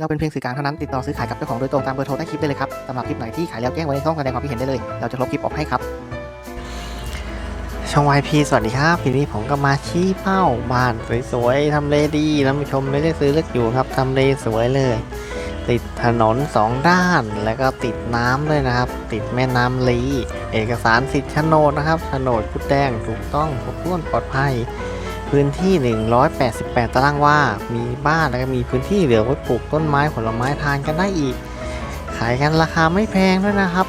เราเป็นเพียงสื่อกลางเท่านั้นติดต่อซื้อขายกับเจ้าของโดยตรงตามเบอร์โทรใต้คลิปได้เลยครับสำหรับคลิปไหนที่ขายแล้วแจ้งไว้ในช่องแสดงความคิดเห็นได้เลย เราจะลบคลิปออกให้ครับ ช่อง YP สวัสดีครับทีนี้ผมก็มาชี้เป้าบ้านสวยๆทำเลดีท่านผู้ชมไม่ได้ซื้อเลือกอยู่ครับทำเลสวยเลย ติดถนนสองด้านแล้วก็ติดน้ำด้วยนะครับ ติดแม่น้ำลี เอกสารสิทธิ์โฉนดนะครับโฉนดกุดแดงถูกต้องครบถ้วนปลอดภัย พื้นที่ 188 ตารางวา มีบ้านแล้วก็มีพื้นที่เหลือไว้ปลูกต้นไม้ผลไม้ทานกันได้อีก ขายกันราคาไม่แพงด้วยนะครับ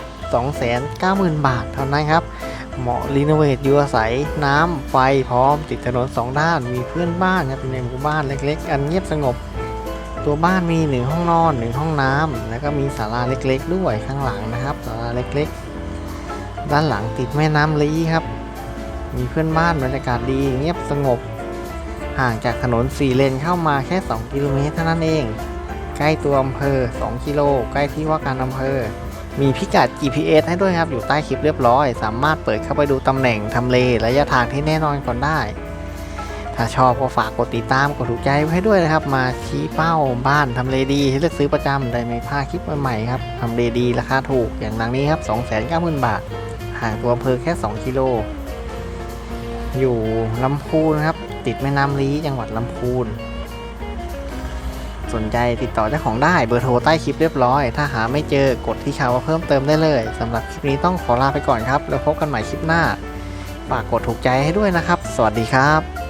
290,000 บาทเท่านั้นครับ เหมาะรีโนเวทอยู่อาศัยน้ำไฟพร้อมติดถนนสองด้าน มีเพื่อนบ้านครับในหมู่บ้านเล็ก ๆ อันเงียบสงบ ตัวบ้านมีหนึ่งห้องนอนหนึ่งห้องน้ำแล้วก็มีศาลาเล็ก ๆ ด้วยข้างหลังนะครับศาลาเล็ก ๆ ด้านหลังติดแม่น้ำลีครับ มีเพื่อนบ้านบรรยากาศดีเงียบสงบ ห่างจากถนน4เลนเข้ามาแค่ 2 กิโลเมตรเท่านั้นเอง ใกล้ตัวอำเภอ 2 กิโล ใกล้ที่ว่าการอำเภอ มีพิกัด GPS ให้ด้วยครับ อยู่ใต้คลิปเรียบร้อย สามารถเปิดเข้าไปดูตำแหน่งทำเลระยะทางที่แน่นอนก่อนได้ ถ้าชอบก็ฝากกดติดตามกดถูกใจไว้ให้ด้วยนะครับ มาชี้เป้าบ้านทำเลดีให้เลือกซื้อประจำได้ไม่พลาดคลิปใหม่ๆครับทำเลดีราคาถูกอย่างดังนี้ครับ290,000บาทห่างตัวอำเภอแค่ 2 กิโล อยู่ลำพูนครับ ติดแม่น้ำลีจังหวัดลำพูน สนใจติดต่อเจ้าของได้เบอร์โทรใต้คลิปเรียบร้อย ถ้าหาไม่เจอกดที่ข่าวเพิ่มเติมได้เลยสำหรับคลิปนี้ต้องขอลาไปก่อนครับ แล้วพบกันใหม่คลิปหน้า ฝากกดถูกใจให้ด้วยนะครับ สวัสดีครับ